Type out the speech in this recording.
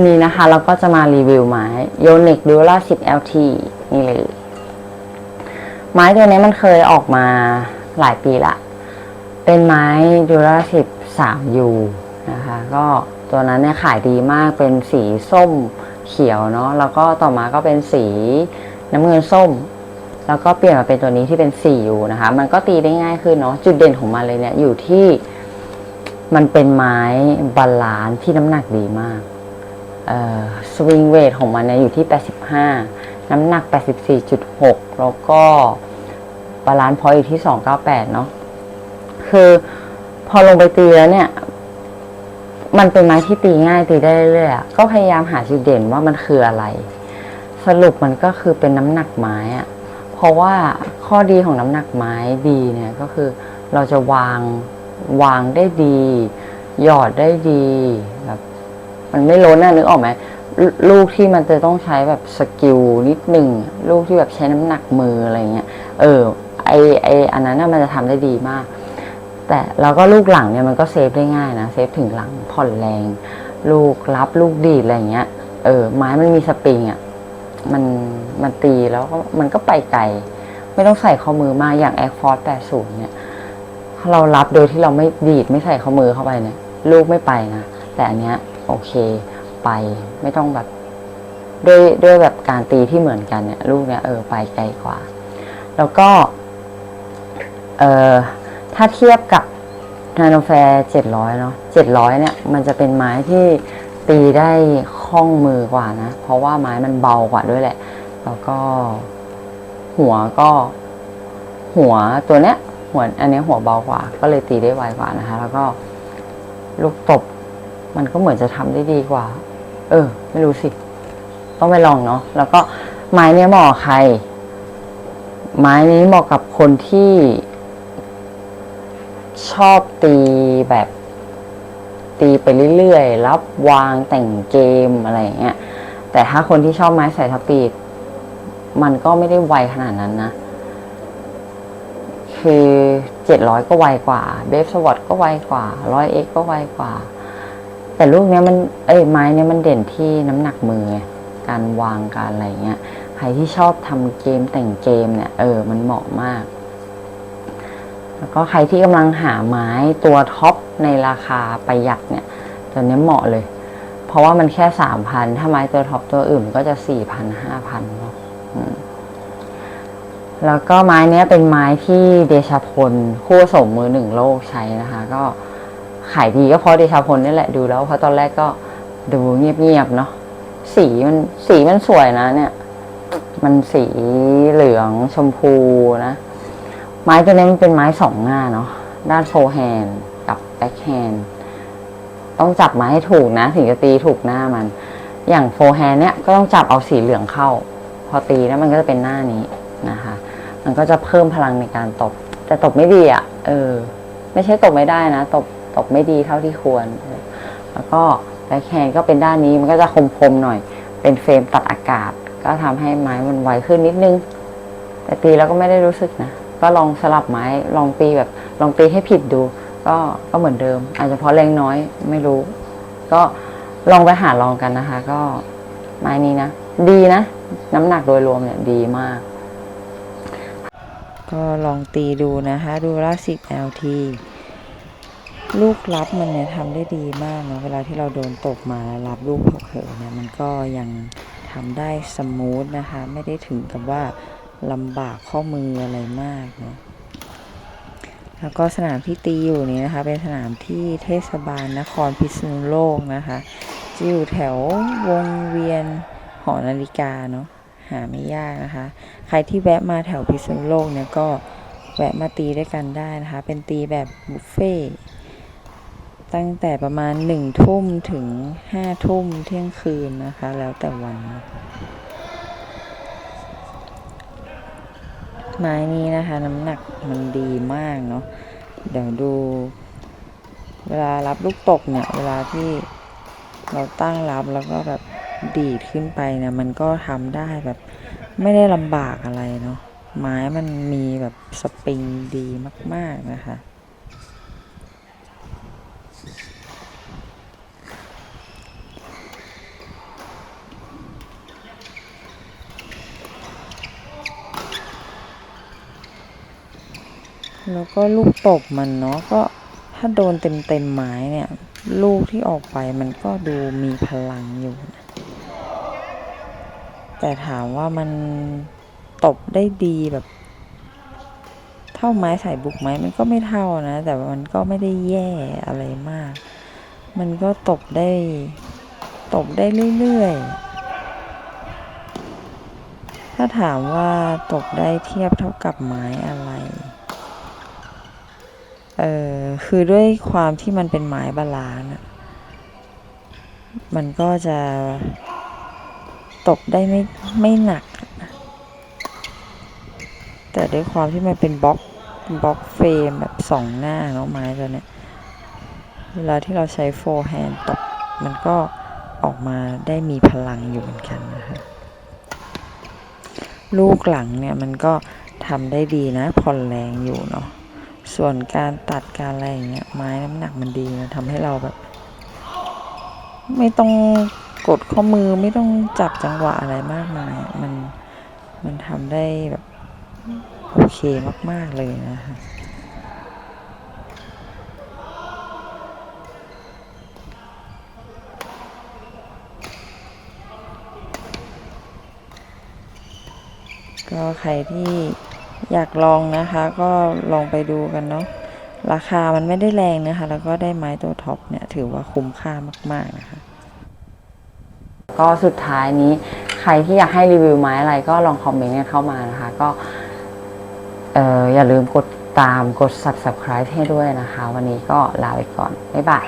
วันนี้นะคะเราก็จะมารีวิวไม้โยนิกดูล่า10 LT นี่เลย ไม้ตัวนี้มันเคยออกมาหลายปีละ เป็นไม้ดูล่า10 3U นะคะ ก็ตัวนั้นเนี่ยขายดีมากเป็นสีส้มเขียวเนาะแล้วก็ต่อมาก็เป็นสีน้ำเงินส้ม แล้วก็เปลี่ยนมาเป็นตัวนี้ที่เป็น 4U นะคะ มันก็ตีได้ง่ายขึ้นเนาะจุดเด่นของมันเลยเนี่ยอยู่ที่มันเป็นไม้บาลานที่น้ำหนักดีมาก สวิงเวทของมันเนี่ยอยู่ที่ 85 น้ำหนัก 84.6 แล้วก็บาลานซ์พอยต์อยู่ที่ 298 เนาะคือพอลงไปตีแล้วเนี่ย มันเป็นไม้ที่ตีง่ายตีได้เรื่อยๆก็พยายามหาจุดเด่นว่ามันคืออะไร สรุปมันก็คือเป็นน้ำหนักไม้อะเพราะว่าข้อดีของน้ำหนักไม้ดีเนี่ยก็คือเราจะวางวางได้ดี หยอดได้ดีแบบ มันไม่ล้นน่ะนึกออกไหมลูกที่มันจะต้องใช้แบบสกิลนิดหนึ่งลูกที่แบบใช้น้ำหนักมืออะไรเงี้ยเออไอไออันนั้นน่ะมันจะทำได้ดีมาก แต่แล้วก็ลูกหลังเนี่ยมันก็เซฟได้ง่ายนะเซฟถึงหลังผ่อนแรง ลูกรับลูกดีดอะไรเงี้ยเออไม้มันมีสปริงอะมันมันตีแล้วก็มันก็ไปไกลไม่ต้องใส่ข้อมือมากอย่าง Air Force 80เนี่ยเรารับโดยที่เราไม่ดีดไม่ใส่ข้อมือเข้าไปเนี่ยลูกไม่ไปนะแต่อันเนี้ย โอเค ไปไม่ต้องแบบด้วยด้วยแบบการตีที่เหมือนกันเนี่ย ลูกเนี่ยเออไปไกลกว่า แล้วก็ เออถ้าเทียบกับนาโนแฟร์เจ็ดร้อยเนาะเจ็ดร้อยเนี่ย มันจะเป็นไม้ที่ตีได้คล่องมือกว่านะ เพราะว่าไม้มันเบากว่าด้วยแหละ แล้วก็ หัวก็ หัวตัวเนี้ย หัวอันนี้หัวเบากว่า ก็เลยตีได้ไวกว่านะคะ แล้วก็ ลูกตบ มันก็เหมือนจะทำได้ดีกว่า เออ ไม่รู้สิ ต้องไปลองเนาะ แล้วก็ไม้เนี้ยเหมาะใคร ไม้นี้เหมาะกับคนที่ชอบตีแบบ ตีไปเรื่อยๆ รับวางแต่งเกมอะไรอย่างเงี้ย แต่ถ้าคนที่ชอบไม้สายสปีด มันก็ไม่ได้ไวขนาดนั้นนะ คือเจ็ดร้อยก็ไวกว่า เบฟสวอตก็ไวกว่าร้อยเอ็กก็ไวกว่า แต่ลูกเนี้ยมันเอ้ยไม้เนี้ยมันเด่นที่น้ำหนักมือ การวางการอะไรเงี้ยใครที่ชอบทำเกมแต่งเกมเนี่ยเออ มันเหมาะมาก แล้วก็ใครที่กำลังหาไม้ตัวท็อปในราคาประหยัดเนี่ยตัวเนี้ยเหมาะเลย เพราะว่ามันแค่สามพันถ้าไม้ตัวท็อปตัวอื่นก็จะสี่พันห้าพันเนาะแล้วก็ไม้เนี้ยเป็นไม้ที่เดชพลคู่สมมือหนึ่งโลกใช้นะคะ ก็ ขายดีก็เพราะเดชาพลนี่แหละดูแล้วเพราะตอนแรกก็ดูเงียบๆเนาะสีมันสีมันสวยนะ เนี่ย มันสีเหลืองชมพูนะ ไม้ตัวนี้มันเป็นไม้สองหน้าเนาะด้านโฟแฮนกับแบ็คแฮนต้องจับม้ให้ถูกนะ ถึงจะตีถูกหน้ามัน อย่างโฟแฮนเนี่ยก็ต้องจับเอาสีเหลืองเข้า พอตีแล้วมันก็จะเป็นหน้านี้นะคะ มันก็จะเพิ่มพลังในการตบ แต่ตบไม่ดีอะ่ะ เออ ไม่ใช่ตบไม่ได้นะ ตบ ตบไม่ดีเท่าที่ควร แล้วก็แบ็คแฮนด์ก็เป็นด้านนี้มันก็จะคมๆหน่อย เป็นเฟรมตัดอากาศ ก็ทำให้ไม้มันไวขึ้นนิดนึง แต่ตีแล้วก็ไม่ได้รู้สึกนะ ก็ลองสลับไม้ลองตีแบบลองตีให้ผิดดู ก็ก็เหมือนเดิม อาจจะเพราะแรงน้อยไม่รู้ ก็ลองไปหาลองกันนะคะ ก็ไม้นี้นะ ดีนะ น้ำหนักโดยรวมเนี่ยดีมาก ก็ลองตีดูนะคะ ดูล่าสิบ LT ลูกรับมันเนี่ยทำได้ดีมากเนาะเวลาที่เราโดนตกมาแล้วรับลูกเผลอเนี่ยมันก็ยังทำได้สมูทนะคะ ไม่ได้ถึงกับว่าลำบากข้อมืออะไรมากเนาะแล้วก็สนามที่ตีอยู่นี้นะคะ เป็นสนามที่เทศบาลนครพิษณุโลกนะคะจะอยู่แถววงเวียนหอนาฬิกาเนาะหาไม่ยากนะคะ ใครที่แวะมาแถวพิษณุโลกเนี่ยก็แวะมาตีด้วยกันได้นะคะ เป็นตีแบบบุฟเฟ่ ตั้งแต่ประมาณหนึ่งทุ่มถึงห้าทุ่มเที่ยงคืนนะคะ แล้วแต่วัน ไม้นี้นะคะน้ำหนักมันดีมากเนาะเดี๋ยวดู เวลารับลูกตกเนี่ย เวลาที่เราตั้งรับแล้วก็แบบดีดขึ้นไปเนี่ยมันก็ทำได้แบบไม่ได้ลำบากอะไรเนาะไม้มันมีแบบสปริงดีมาก ๆ นะคะ แล้วก็ลูกตบมันเนาะก็ถ้าโดนเต็มเต็มไม้เนี่ย ลูกที่ออกไปมันก็ดูมีพลังอยู่นะแต่ถามว่ามันตบได้ดีแบบ เท่าไม้ใสายบุกไหมมันก็ไม่เท่านะ แต่มันก็ไม่ได้แย่อะไรมาก มันก็ตบได้ ตบได้เรื่อยๆถ้าถามว่าตบได้เทียบเท่ากับไม้อะไร เออคือด้วยความที่มันเป็นไม้บาลานะมันก็จะตบได้ไม่ไม่หนัก แต่ด้วยความที่มันเป็นบล็อกบล็อกเฟรมแบบสองหน้าเนาะไม้ตัวเนี้ยเวลาที่เราใช้โฟร์แฮนด์ตบมันก็ออกมาได้มีพลังอยู่เหมือนกันนะคะลูกหลังเนี่ยมันก็ทำได้ดีนะผ่อนแรงอยู่เนาะ ส่วนการตัดการอะไรอย่างเงี้ยไม้น้ำหนักมันดีนะทำให้เราแบบ ไม่ต้องกดข้อมือไม่ต้องจับจังหวะอะไรมากมาย มันมันทำได้แบบโอเคมาก ๆ เลยนะคะก็ใครที่ อยากลองนะคะก็ลองไปดูกันเนาะราคามันไม่ได้แรงนะคะ แล้วก็ได้ไม้ตัวท็อปเนี่ยถือว่าคุ้มค่ามาก ๆ นะคะ ก็สุดท้ายนี้ใครที่อยากให้รีวิวไม้อะไรก็ลองคอมเมนต์กันเข้ามานะคะ ก็เอออย่าลืมกดตามกด subscribe ให้ด้วยนะคะ วันนี้ก็ลาไปก่อน บ๊ายบาย